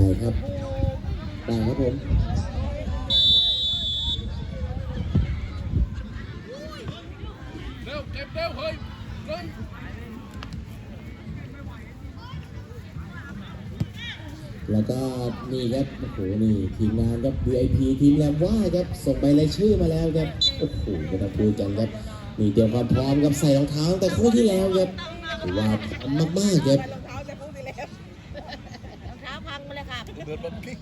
ได้ครับ ได้ครับผมเร็วเก็บเร็วเฮ้ยเร็วแล้วก็นี่ครับโอ้โหนี่ทีมงานครับ VIP ทีมแรมว่าครับส่งใบรายชื่อมาแล้วครับโอ้โหไม่ต้องคุยกันครับนี่เตรียมความพร้อมครับใส่รองเท้าตั้งแต่คู่ที่แล้วครับถือว่าพร้อมมากๆครับ ดินบันกิ้ง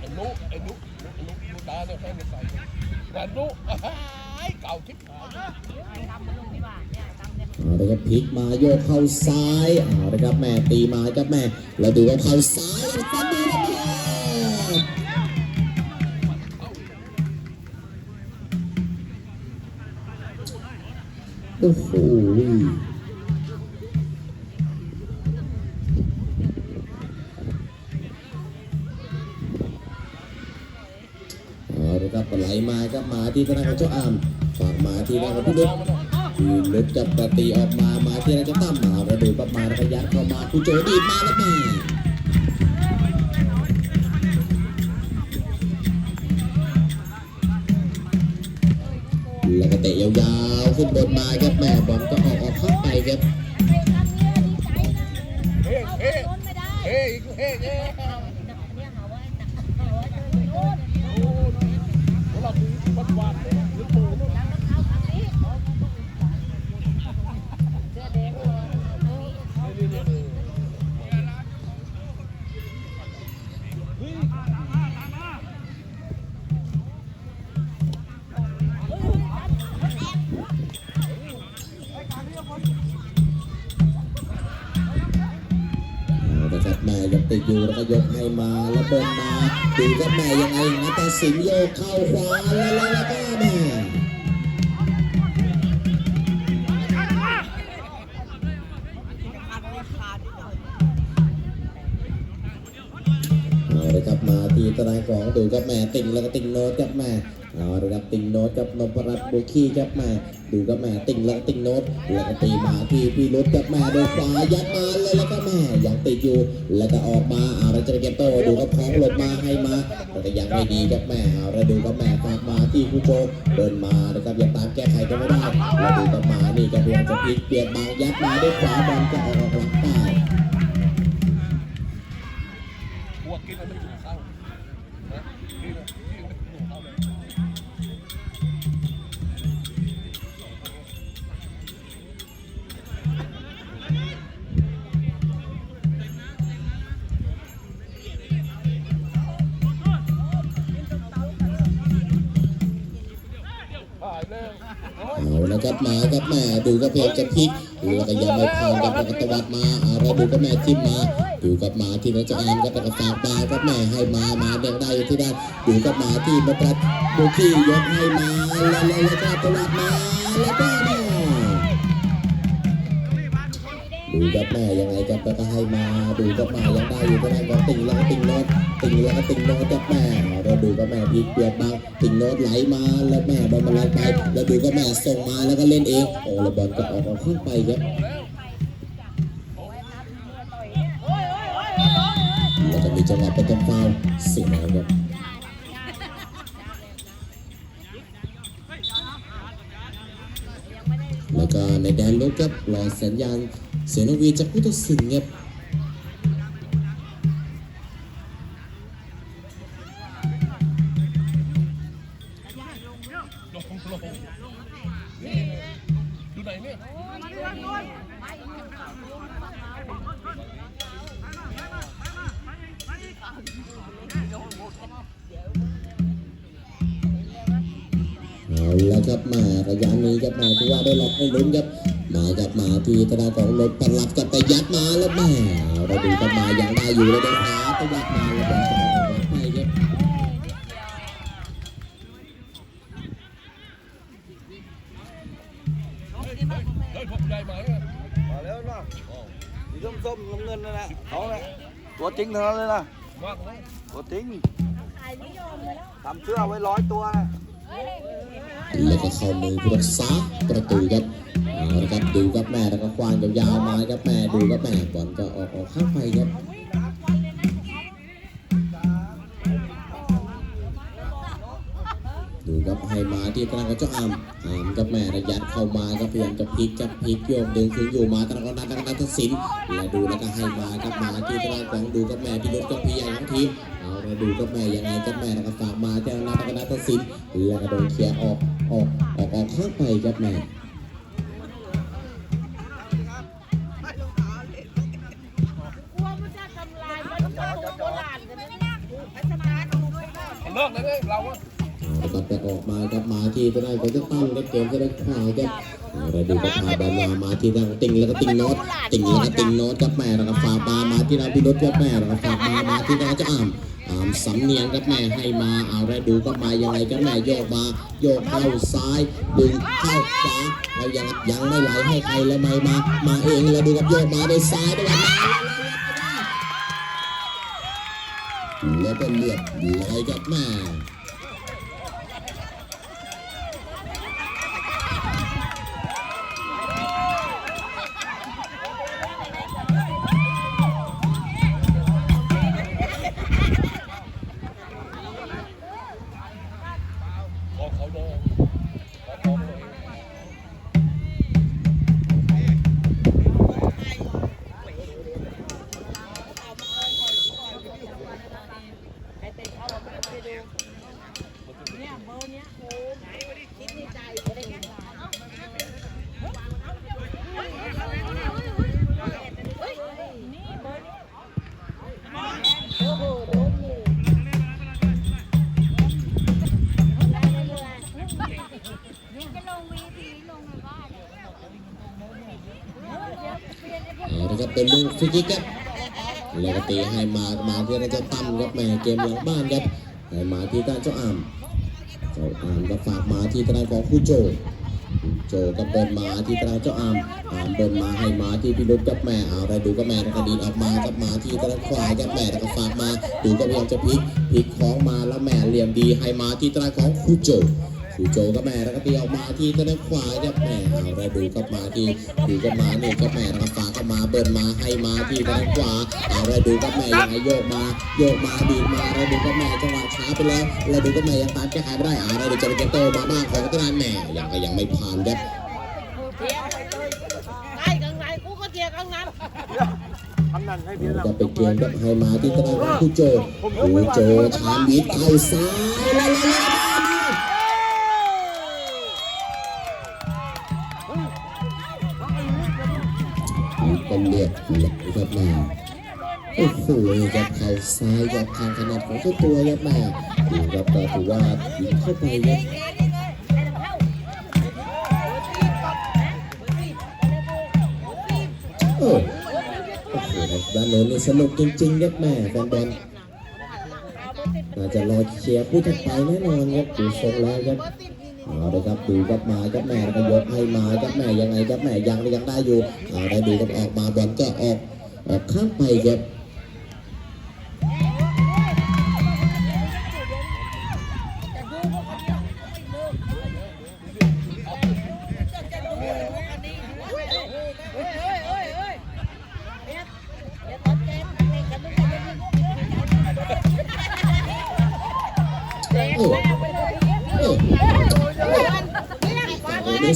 ไอ้นุไอ้นุไอ้นุนุตาเนี่ยแค่ไม่ใส่แต่นุไอ้เก่าทิพย์เอาละครับพลิกมาโยกเข้าซ้ายเอาละครับแม่ตีมาครับแม่แล้วดูว่าเข้าซ้ายแล้วฟันดี โอ้โหเอาละครับไหลมาครับมาที่ธนาคารเจ้าอามฝากมาที่ธนาคารพิรุษทีมลึกจับประตีออกมามาที่นั่นจะตั้มมาระดูกับมาระยะเข้ามาคุณโจดีดมาแล้วแม่ แล้วก็เตะยาวๆขึ้นบนมาครับแม่บอลก็ออกออกเข้าไปครับเติดอยู่แล้วก็ยกให้มาแล้วบนมาดูครับแม่ยังไงนะแต่สิงโยกเข้าขวาแล้วแล้วก็แม่เอาเลยครับมาที่ตารางของดูครับแม่ติงแล้วก็ติงโน้ตครับแม่ เอาลยครับติงโน้ตกับนพรัตน์บุคีครับแม่ดูครับแม่ติงแล้วติงโน้ตแล้วก็ตีมาที่พี่รุดครับแม่โดยขวายัดมาเลยแล้วก็แม่ยังติดอยู่แล้วก็ออกมาเอาล้วจะเก็บโตดูครับของหลบมาให้มาแต่ยังไม่ดีครับแม่เอาล้วดูครับแม่ฝากมาที่ผู้โจเดินมานะครับยังตามแก้ไขก็ไม่ได้แล้วดูครับมานี่ก็พยายามจะพลิกเปลี่ยนบางยัดมาด้วยขวาบอลก็ออกออกหลังใต้ มาครับแม่ดูก็เพลจะพลิกแล้วก็ยังไม่ผ่านกับกตวัดมาเอะไราดูก็แม่ทิมมา ดูกับหมาที่นัจะแอนก็ตะกฝากมาครับแม่ให้มามาแดงได้ที่ด้านดูกับหมาที่มาตัดดูขี้ยกให้มาแล้วแล้วแล้วก็ตวัดมาแล้วก็ ดูกับแม่ยังไงครับแล้วก็ให้มาดูกับมายังได้อยู่ที่ด้านของติงแล้วก็ติงโน้ตติงแล้วก็ติงโน้ตกับแม่เราดูกับแม่พลิกเปลี่ยนมางติงโน้ตไหลมาแล้วแม่บอลมันไหลไปแล้วดูก็แม่ส่งมาแล้วก็เล่นเองโอ้แล้วบอลก็ออกออกข้างไปครับแล้วก็มีจังหวะเป็นตรงฟาวล์สิงห์นะครับ ครับรอสัญญาณเสียงนกหวีจากผู้ตัดสินครับลงลงนี่อยู่ไหนเอาแล้วครับมาระยะนี้ครับมาที่ว่าได้ล็อกให้ลุ้นครับ กับมาที่ตราของรถปลัดกับไปยัดมาแล้วแม่เราดูกันมายังได้อยู่เลยนะครับตยัดมาแล้วบอลก็ออกหลังไปครับเฮ้ยพวกใหญ่ไหมอะมาแล้วนะสีส้มๆน้ำเงินนั่นแหละเขาแหละตัวจริงเท่านั้นเลยนะมากเลยตัวจริงใครทำเสื้อไว้ร้อยตัวนะ แล้วก็เข้ามือผู้รักษาประตูครับเอาละครับดูครับแม่แล้วก็ควางยาวๆมาครับแม่ดูครับแม่บอลก็ออกออกข้างไปครับ ให้มาที่ตรังกับเจ้าอามอามกับแม่ระยัดเข้ามาก็พยายามจะพลิกกับพลิกโยมดึงคืนอยู่มาตรังกับนันตรังกับนัทศิลป์และดูแล้วก็ให้มากับมาที่ตรังของดูกับแม่พิรุธกับพี่ใหญ่ของทีมเอาละดูกับแม่ยังไงกับแม่แล้วก็ฝากมาเจ้านันตรังกับนัทศิลป์แล้วก็โดนเคลียร์ออกออกออกออกข้างไปครับแม่ลัวมันจะทำลายมันประตูโบราณกันนะพัฒนาดูด้วยค่ะเลิกเลยเนี่ยเราอะเอา ครับไปออกมาครับมาที่ตรังของเจ้าตั้มครับเกมจะได้ขวาครับเอาดูกับพาบอลมามาที่ทางติงแล้วก็ติงโน้ตติงแล้วก็ติงโน้ตกับแม่แล้วก็ฝากมามาที่เราพิรุธกับแม่แล้วก็ฝากมามาที่เราเจะอ่ามอ่ามสำเนียงกับแม่ให้มาเอาแล้วดูก็มายังไงกับแม่โยกมาโยกเข้าซ้ายดึงเข้าขวาแล้วยังยังไม่ไหลให้ใครแล้วไม่มา มาเองแล้วดูกับโยกมาด้วยซ้ายด้วยกันแล้วก็เลือดไหลกับแม่ เป็นลูกฟรีคิกครับแล้วก็ตีให้มามาที่เราจะตั้มครับแม่เกมหลังบ้านครับให้มาที่ด้านเจ้าอามเจ้าอามก็ฝากมาที่ตารางของคู่โจโจก็เดินมาที่ตาราเจ้าอามอามเดินมาให้มาที่พิรุธกับแม่เอาอะไรดูกับแม่แล้วก็ดีออกมากับมาที่ตารางขวายกับแม่แล้วก็ฝากมา ดูก็พยายามจะพลิกพลิกของมาแล้วแม่เหลี่ยมดีให้มาที่ตาราของคู่โจ คู่โจกับแม่แล้วก็ตีออกมาที่ตะนั้นขวากับแม่เอาเราดูกับมาที่ดูกับมาเนี่ยกับแม่แล้วก็ฝากกับมาเบิ้ลมาให้มาที่ตะนขวาเอาเราดูกับแม่ยังไงโยกมาโยกมาดีดมาเราดูกับแม่จังหวะช้าไปแล้วเราดูกับแม่ยังตามแก้ไขไม่ได้เอาเราดูจะเป็นเกมโตมาบ้างของตะนันแม่ยังก็ยังไม่ผ่านครับเทียบใกล้กันไหนกูก็เทียกันนั้นทำนั่นให้พี่เราจะเป็นเกมกับให้มาที่ตะนันคู่โจคู่โจชามวิทย์เข้าซ้ายแล้ว เป็นเลือดไหลครับม่โอ้โหกับเข่าซ้ายกับทางถนัดของเจ้าตัวครับแม่ดูครับก็ถือว่ายิงเข้าไปครับโอ้โอ้โหด้านโน้นนี่สนุกจริงๆครับแม่แฟนบอลน่าจะรอเชียร์ผู้ถัดไปแน่นอนครับดูทรงแล้วครับ เอาเลยครับดูครับมาครับแม่ก็ยกให้มาครับแม่ยังไงครับแม่ยังยังได้อยู่เอาได้ดูครับออกมาบอลก็ออกออกข้างไปครับโอ้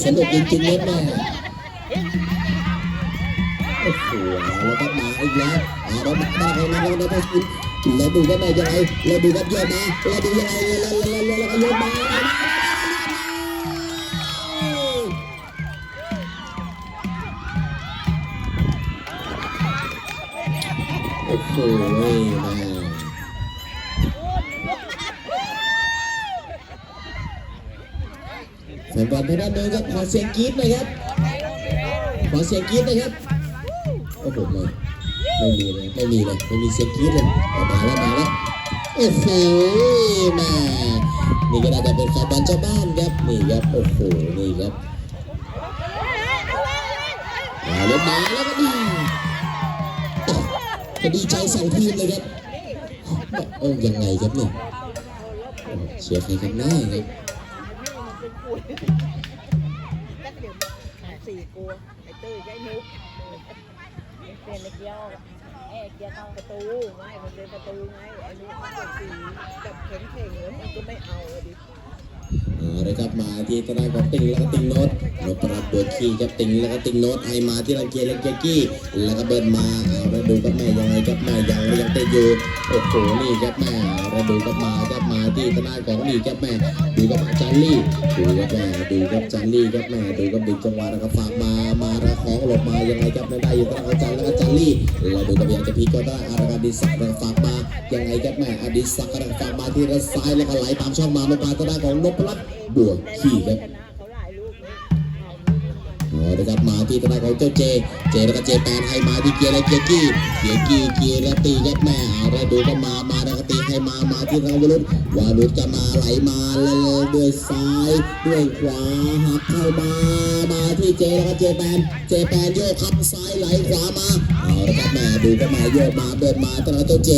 สนุกจริงๆเลยแม่โอ้โหแล้วก็มาอีกแล้วเอาแล้วมาได้ให้มาแล้วได้กินแล้วดูกันแม่ยังไงแล้วดูกันเยอะมาแล้วดูยังไงแล้วแล้วแล้วแล้วก็เยอะมาโอ้โหแม่ แฟ นบอลทางด้านโน้นครับขอเสียงกรี๊ดน่อยครับขอเสียงกรี๊ดน่อยครับโอ้โหไม่ไม่มีเลยไม่มีเลยไม่มีเสียงกรี๊ดเลยมาแล้วมาแล้วโอ้โหม่นี่ก็น่าจะเป็นแฟนบอลเจ้าบ้านครับนี่ครับโอ้โหนี่ครับมาแล้วมาแล้วก็ดีก็ดีใจสองทีมเลยครับโอ้ยังไงครับเนี่ยเชียร์ใครกันแน่ครับ มันเป็นคุยแค่เดี๋ยวสี่กลัวไอ้ตื้อไอ้นุ๊กเปลี่ยนไอ้เกียวไอ้เกียวเข้าประตูไม่มันเป็นประตูไงไอ้นุ๊กมันเป็นสีกับเข็งเข่งแล้วมันก็ไม่เอาดิเอาเลยครับมาที่ตะด้าของติงแล้วก็ติงโนตนพรัตน์บัวขี้ครับติงแล้วก็ติงโนตให้มาที่รังเกียร์รังเกียร์กี้แล้วก็เบิร์นมาเอาแล้วดูกับแม่ยังไงครับแม่ยังยังเตะอยู่โอ้โหนี่ครับแม่แล้วดูกับมาครับ มาที่ตะด้านของนี่ครับแม่ดูกับจารี่ดูกับแม่ดูกับจารี่ครับแม่ดูกับดึงจังหวะแล้วก็ฝากมามาแล้วของหลบมายังไงครับไม่ได้อยู่ตะด้าของจันแล้วก็จารี่แล้วดูกับยังจะพีก็ได้อารากดิสักแล้วก็ฝากมายังไงครับแม่อดิศักดิ์ฝากมาที่ด้านซ้ายแล้วก็ไหลตามช่องมาไม่ปาตะด้านของนพรัตน์บัวขี้ครับนะเขาหลายลูกเลยเอาละครับมาที่ทางด้านของเจ้าเจ เจแล้วก็เจแปนให้มาที่เกียร์และเกียร์กี้เกียร์กี้เกียร์และตีครับแม่เอาแล้วดูก็มามาแล้วก็ต ให้มามาที่ทาวรุษวารุษจะมาไหลมาแล้วด้วยซ้ายด้วยขวาหักเข้ามามาที่เจแล้วก็เจแปนเจแปนโยกขับซ้ายไหลขวามาเอาละครับแม่ดูก็มาโยกมาเดินมาตลอดเจ้เจ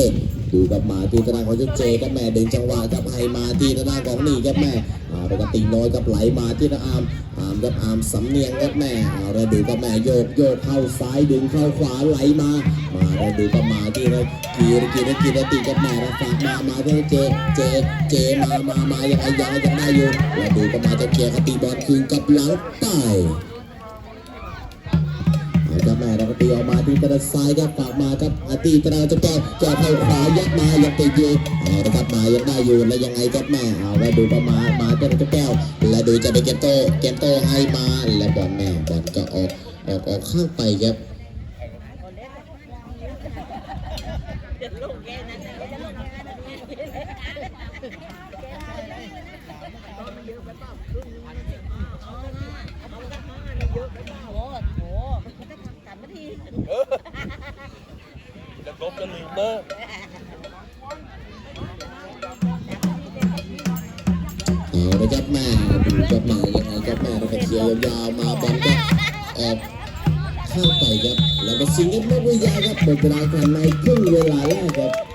ดูกับมาที่ทางด้านของเจ้าเจครับแม่ดึงจังหวะครับให้มาที่ทางด้านของนี่ครับแม่เอาแล้วก็ตีน้อยกับไหลมาที่ทางอามอามกับอามสำเนียงครับแม่เอาแล้วดูกับแม่โยกโยกเข้าซ้ายดึงเข้าขวาไหลมามา แล้ดูกับมาที่นะกีรกีรกีรตีกับแม่แล้วฝากมามาที่เจเจเจมามามายังไงยังยังได้อยู่แล้วดูกับมาจ้าเกียร์เขาตีบอลคืนกับหลังใต้เอาครับแม่เราก็ตีออกมาที่ตะซ้ายครับฝากมาครับอาตีตะจะแก้แก้เข้าขวายัดมายังติดอยู่เอาละครับมายังได้อยู่แล้วยังไงครับแม่เอาแล้วดูประมามาจะจะแก้วและดูจะไปเกมโตเกมโตให้มาและบอลแม่บอลก็ออกออกออกข้างไปครับ จะลงแค่นั้นจะลงแค่นั้นเยอะไปเปล่าครึ่งนึงเอาสักห้านี่เยอะไปเปล่าโอ้โหมันก็ทำสามนาที เออจะ เบจะลืมเนอาละครับแม่ดูครับมายังไงครับแม่เราก็เคียวยาวมาบอลก็ออกข้างไปครับแล้วก็สิงห์ครับนกวิยาครับหมดเวลาการในครึ่งเวลาแรกครับ